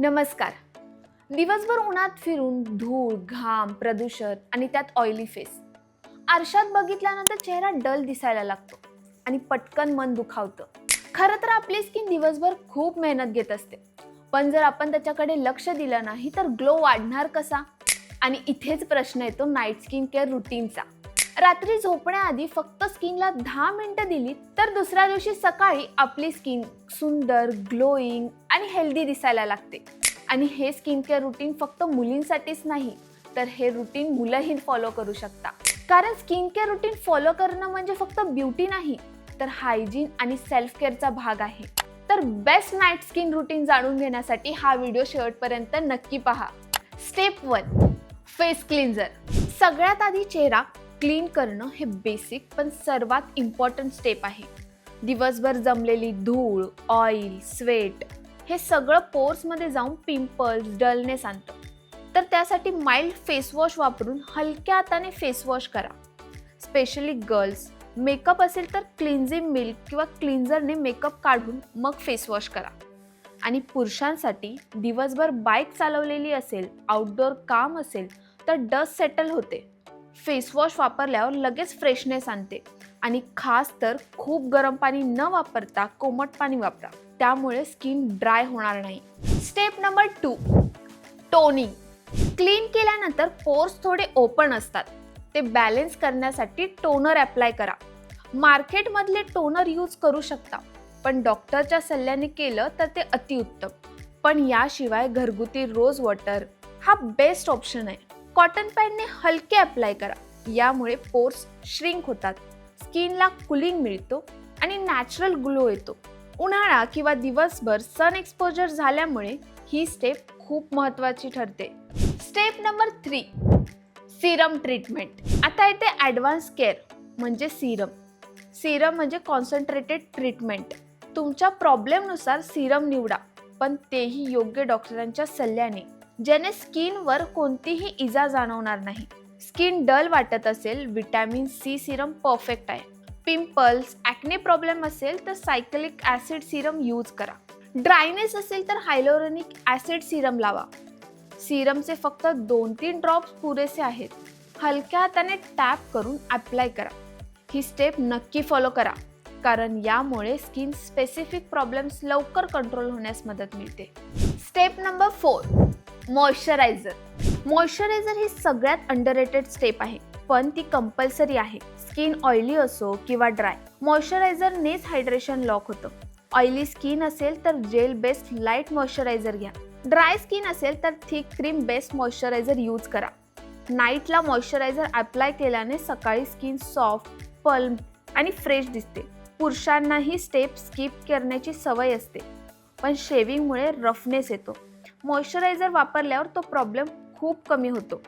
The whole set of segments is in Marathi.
नमस्कार. दिवसभर उन्हात फिरून धूळ घाम प्रदूषण आणि त्यात ऑइली फेस आरशात बघितल्यानंतर चेहरा डल दिसायला लागतो आणि पटकन मन दुखावतं. खरं तर आपली स्किन दिवसभर खूप मेहनत घेत असते. पण जर आपण त्याच्याकडे लक्ष दिलं नाही तर ग्लो वाढणार कसा? आणि इथेच प्रश्न येतो नाईट स्किन केअर रुटीनचा रात्री झोपण्याआधी फक्त स्किनला दहा मिनटं दिली तर दुसऱ्या दिवशी सकाळी आपली स्किन सुंदर ग्लोईंग आणि हेल्दी दिसायला लागते. आणि हे स्किन केअर रुटीन फक्त मुलींसाठीच नाही तर हे रुटीन मुलंही फॉलो करू शकता. कारण स्किन केअर रुटीन फॉलो करणं म्हणजे फक्त ब्युटी नाही तर हायजीन आणि सेल्फ केअरचा भाग आहे. तर बेस्ट नाईट स्किन रुटीन जाणून घेण्यासाठी हा व्हिडिओ शेवटपर्यंत नक्की पहा. स्टेप वन फेस क्लिन्झर सगळ्यात आधी चेहरा क्लीन करणं हे बेसिक पण सर्वात इम्पॉर्टंट स्टेप आहे. दिवसभर जमलेली धूळ ऑइल स्वेट हे सगळं पोर्समध्ये जाऊन पिंपल्स डलनेस आणतं. तर त्यासाठी माइल्ड फेसवॉश वापरून हलक्या हाताने फेसवॉश करा. स्पेशली गर्ल्स मेकअप असेल तर क्लिन्झिंग मिल्क किंवा क्लिन्झरने मेकअप काढून मग फेसवॉश करा. आणि पुरुषांसाठी दिवसभर बाईक चालवलेली असेल आउटडोअर काम असेल तर डस्ट सेटल होते. फेसवॉश वापरल्यावर लगेच फ्रेशनेस आणते. आणि खास तर खूप गरम पाणी न वापरता कोमट पाणी वापरा. त्यामुळे स्किन ड्राय होणार नाही. Step number two toning. Clean केल्यानंतर पोर्स थोडे ओपन असतात. ते बॅलेन्स करण्यासाठी टोनर अप्लाय करा. मार्केटमधले टोनर यूज करू शकता पण डॉक्टरच्या सल्ल्याने केलं तर ते अतिउत्तम. पण याशिवाय घरगुती रोज वॉटर हा बेस्ट ऑप्शन आहे. कॉटन पॅडने हलके अप्लाय करा. यामुळे पोर्स श्रिंक होतात. स्किनला कुलिंग मिळतो आणि नॅचरल ग्लो येतो. उन्हाळा किंवा दिवसभर सन एक्सपोजर झाल्यामुळे ही स्टेप खूप महत्त्वाची ठरते. Step number three serum treatment आता येते ॲडव्हान्स केअर म्हणजे सिरम सिरम म्हणजे कॉन्सन्ट्रेटेड ट्रीटमेंट तुमच्या प्रॉब्लेमनुसार सिरम निवडा पण तेही योग्य डॉक्टरांच्या सल्ल्याने ज्याने स्किनवर कोणतीही इजा जाणवणार नाही. स्किन डल वाटत असेल विटॅमिन सी सिरम परफेक्ट आहे. पिंपल्स ॲक्ने प्रॉब्लेम असेल तर सायकलिक ॲसिड सिरम यूज करा. ड्रायनेस असेल तर हायलोरोनिक ॲसिड सिरम लावा. सिरमचे फक्त दोन तीन ड्रॉप्स पुरेसे आहेत. हलक्या हाताने टॅप करून अप्लाय करा. ही स्टेप नक्की फॉलो करा कारण यामुळे स्किन स्पेसिफिक प्रॉब्लेम्स लवकर कंट्रोल होण्यास मदत मिळते. Step number four moisturizer moisturizer ही सगळ्यात अंडररेटेड स्टेप आहे. पण ती कंपल्सरी आहे. स्किन ऑइली असो किंवा ड्राय मॉइश्चरायझरनेच हायड्रेशन लॉक होतं. ऑइली स्किन असेल तर जेल बेस्ड लाइट मॉइश्चरायझर घ्या. ड्राय स्किन असेल तर thick cream based moisturizer use करा. नाईटला मॉइश्चरायझर अप्लाय केल्याने सकाळी स्किन सॉफ्ट पल्म आणि फ्रेश दिसते. पुरुषांनाही स्टेप स्किप करण्याची सवय असते. पण शेविंगमुळे रफनेस येतो. मॉइश्चरायझर वापरल्यावर तो प्रॉब्लेम खूप कमी होतो.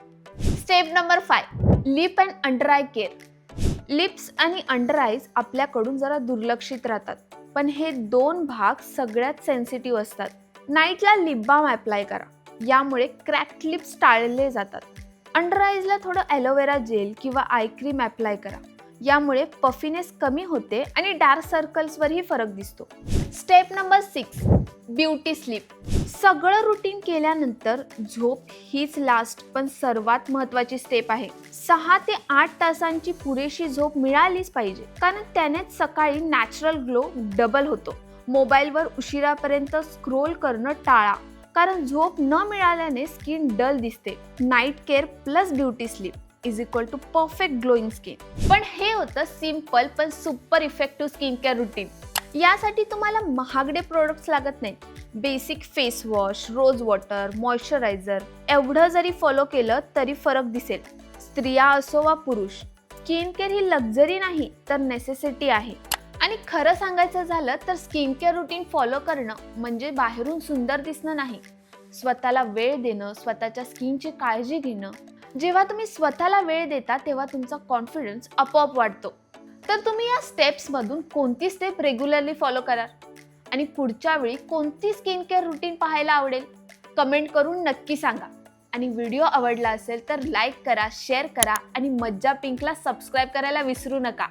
Step number five lip and under eye care lips आणि अंडर आईज आपल्याकडून जरा दुर्लक्षित राहतात. पण हे दोन भाग सगळ्यात सेन्सिटिव्ह असतात. नाईटला लिप बाम अप्लाय करा. यामुळे क्रॅक लिप्स टाळले जातात. अंडर आयजला थोडं ॲलोवेरा जेल किंवा आय क्रीम अप्लाय करा. यामुळे पफिनेस कमी होते आणि डार्क सर्कल्सवरही फरक दिसतो. Step number six beauty sleep सगळं रुटीन केल्यानंतर झोप हीच लास्ट पण सर्वात महत्त्वाची स्टेप आहे. सहा ते आठ तासांची पुरेशी झोप मिळालीच पाहिजे. कारण त्यानेच सकाळी नॅचरल ग्लो डबल होतो. मोबाईलवर उशिरापर्यंत स्क्रोल करणं टाळा. कारण झोप न मिळाल्याने स्किन डल दिसते. Night care plus beauty sleep is equal to perfect glowing skin पण हे होतं सिंपल पण super effective skin care routine यासाठी तुम्हाला महागडे प्रोडक्ट्स लागत नाहीत. Basic face wash rose water moisturizer एवढं जरी फॉलो केलं तरी फरक दिसेल. स्त्रिया असो वा पुरुष स्किन केअर ही लक्झरी नाही तर नेसेसिटी आहे. आणि खरं सांगायचं झालं तर स्किन केअर रुटीन फॉलो करणं म्हणजे बाहेरून सुंदर दिसणं नाही. स्वतःला वेळ देणं स्वतःच्या स्किनची काळजी घेणं. जेव्हा तुम्ही स्वतःला वेळ देता तेव्हा तुमचा कॉन्फिडन्स आपोआप वाढतो. तर तुम्ही या स्टेप्समधून कोणती स्टेप रेग्युलरली फॉलो कराल? आणि पुढच्या वेळी कोणती स्किन केअर रुटीन पाहायला आवडेल? कमेंट करून नक्की सांगा. आणि व्हिडिओ आवडला असेल तर लाईक करा शेअर करा आणि मज्जा पिंकला सबस्क्राईब करायला विसरू नका.